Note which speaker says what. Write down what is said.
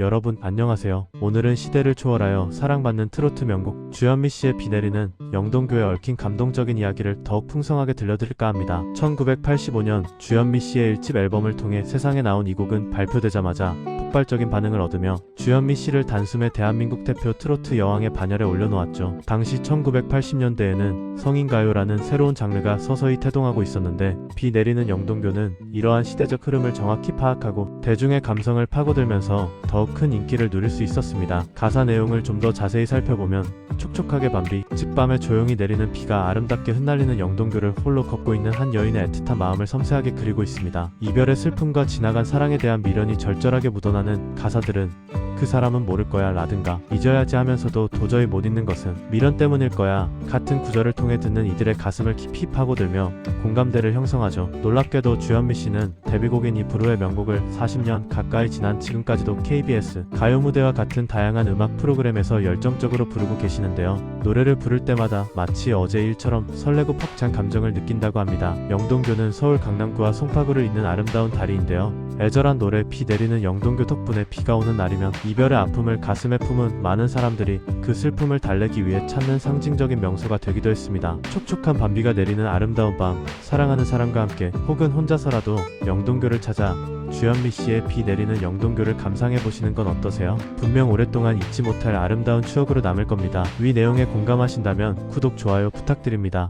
Speaker 1: 여러분 안녕하세요. 오늘은 시대를 초월하여 사랑받는 트로트 명곡 주현미 씨의 비 내리는 영동교에 얽힌 감동적인 이야기를 더욱 풍성하게 들려드릴까 합니다. 1985년 주현미 씨의 1집 앨범을 통해 세상에 나온 이 곡은 발표되자마자 폭발적인 반응을 얻으며 주현미 씨를 단숨에 대한민국 대표 트로트 여왕의 반열에 올려놓았죠. 당시 1980년대에는 성인가요라는 새로운 장르가 서서히 태동하고 있었는데 비 내리는 영동교는 이러한 시대적 흐름을 정확히 파악하고 대중의 감성을 파고들면서 더욱 큰 인기를 누릴 수 있었습니다. 가사 내용을 좀 더 자세히 살펴보면 촉촉하게 밤비, 집밤에 조용히 내리는 비가 아름답게 흩날리는 영동교를 홀로 걷고 있는 한 여인의 애틋한 마음을 섬세하게 그리고 있습니다. 이별의 슬픔과 지나간 사랑에 대한 미련이 절절하게 묻어나 는 가사들은 그 사람은 모를 거야 라든가 잊어야지 하면서도 도저히 못 잊는 것은 미련 때문일 거야 같은 구절을 통해 듣는 이들의 가슴을 깊이 파고들며 공감대를 형성하죠. 놀랍게도 주현미 씨는 데뷔곡인 이 브루의 명곡을 40년 가까이 지난 지금까지도 KBS 가요 무대와 같은 다양한 음악 프로그램에서 열정적으로 부르고 계시는데요. 노래를 부를 때마다 마치 어제 일처럼 설레고 벅찬 감정을 느낀다고 합니다. 영동교는 서울 강남구와 송파구를 잇는 아름다운 다리인데요. 애절한 노래 비 내리는 영동교 덕분에 비가 오는 날이면 이별의 아픔을 가슴에 품은 많은 사람들이 그 슬픔을 달래기 위해 찾는 상징적인 명소가 되기도 했습니다. 촉촉한 밤비가 내리는 아름다운 밤, 사랑하는 사람과 함께 혹은 혼자서라도 영동교를 찾아 주현미 씨의 비 내리는 영동교를 감상해 보시는 건 어떠세요? 분명 오랫동안 잊지 못할 아름다운 추억으로 남을 겁니다. 위 내용에 공감하신다면 구독, 좋아요 부탁드립니다.